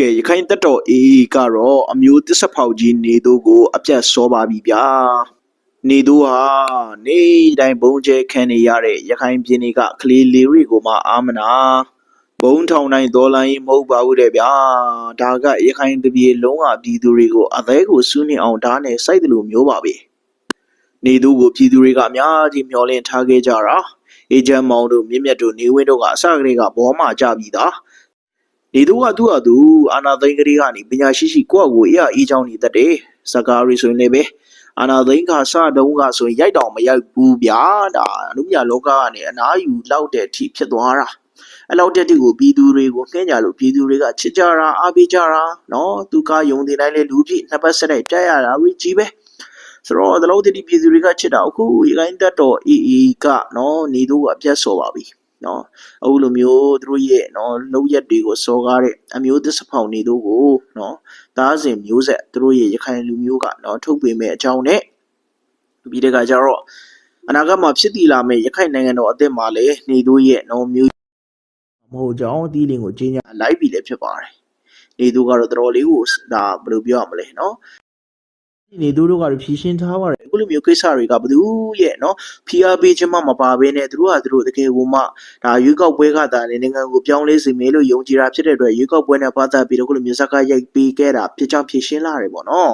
ကဲရခိုင်တပ်တော် AA ကတော့အမျိုးတစ္ဆဖောက်ကြီးနေသူကို အပြတ်စောပါပြီဗျာနေသူဟာနေတိုင်းဘုံကျဲခံနေရတဲ့ရခိုင်ပြည်နယ်ကကလေးလေးတွေကိုမှအာမနာဘုံထောင်တိုင်းဒေါ်လာရင်မဟုတ်ပါဘူးတဲ့ဗျာဒါကရခိုင်တပြည်လုံးကပြည်သူတွေကိုအသေးကိုစူးနေအောင်ဓာတ်နဲ့စိုက်တယ်လို့မျိုးပါပဲနေသူကိုပြည်သူတွေကအများကြီးမျှော်လင့်ထားခဲ့ကြတာအေဂျင့်မောင်တို့မြင့်မြတ်တို့နေဝင်းတို့ကအစကတည်းကဘောမှကြပြီသား နေသူကသူ့ဟာသူအာနာသိန်းကလေးကနေပညာရှိရှိကိုယ့်အကိုအေးအအေးချောင်းနေတတ်တယ်စကားရီဆိုရင်လည်းပဲအာနာသိန်းကစတုံးကဆိုရင်ရိုက်တောင်မရိုက်ဘူးဗျာဒါအနုမြလောကကနေအနာယူလောက်တဲ့အထိဖြစ်သွားတာအဲ့လောက်တဲ့အထိကိုပြည်သူတွေကိုခင်းကြလို့ပြည်သူတွေကချစ်ကြတာအားပေးကြတာနော်သူကယုံနေတိုင်းလဲလူပြည့်နှစ်ပတ်ဆက်တိုက်တက်ရတာဝီကြီးပဲဆိုတော့ဒီလောက်တည်းပြည်သူတွေကချစ်တာအခုရခိုင်တက်တော်အေးအေးကနော်နေသူကအပြတ်စော်ပါပြီ နော်အခုလိုမျိုးသူတို့ရဲ့နော်လောက်ရက်တွေကိုစော်ကားတဲ့အမျိုးသစ္စာဖောင်နေတို့ကိုနော်သားစဉ်မျိုးဆက်သူတို့ရဲ့ရခိုင်လူမျိုးကနော်ထုတ်ပေးမဲ့အကြောင်းနဲ့ပြီးတဲ့ကကြတော့အနာဂတ်မှာဖြစ်တည်လာမယ့်ရခိုင်နိုင်ငံတော်အသစ်မှာလည်းနေတို့ရဲ့နော်မျိုးမဟုတ်ကြောင်းအသီးလင်းကိုကြီးညာလိုက်ပြီလည်းဖြစ်ပါတယ်နေတို့ကတော့တော်တော်လေးကိုဒါဘယ်လိုပြောရမလဲနော် နေသူတို့ကဖြည့်ရှင်းထားပါတယ်အခုလိုမျိုးကိစ္စတွေကဘယ်သူရဲ့เนาะ PRP ချင်းမှမပါဘဲနဲ့သူတို့ကသူတို့တကယ်ကိုမှဒါရွေးကောက်ပွဲကသာနေနိုင်ငံကိုပြောင်းလဲစေမယ်လို့ယုံကြည်တာဖြစ်တဲ့အတွက်ရွေးကောက်ပွဲနဲ့ပတ်သက်ပြီးတော့အခုလိုမျိုးစကားရိုက်ပေးခဲ့တာဖြစ်ကြောင်းဖြည့်ရှင်းလာတယ်ပေါ့နော်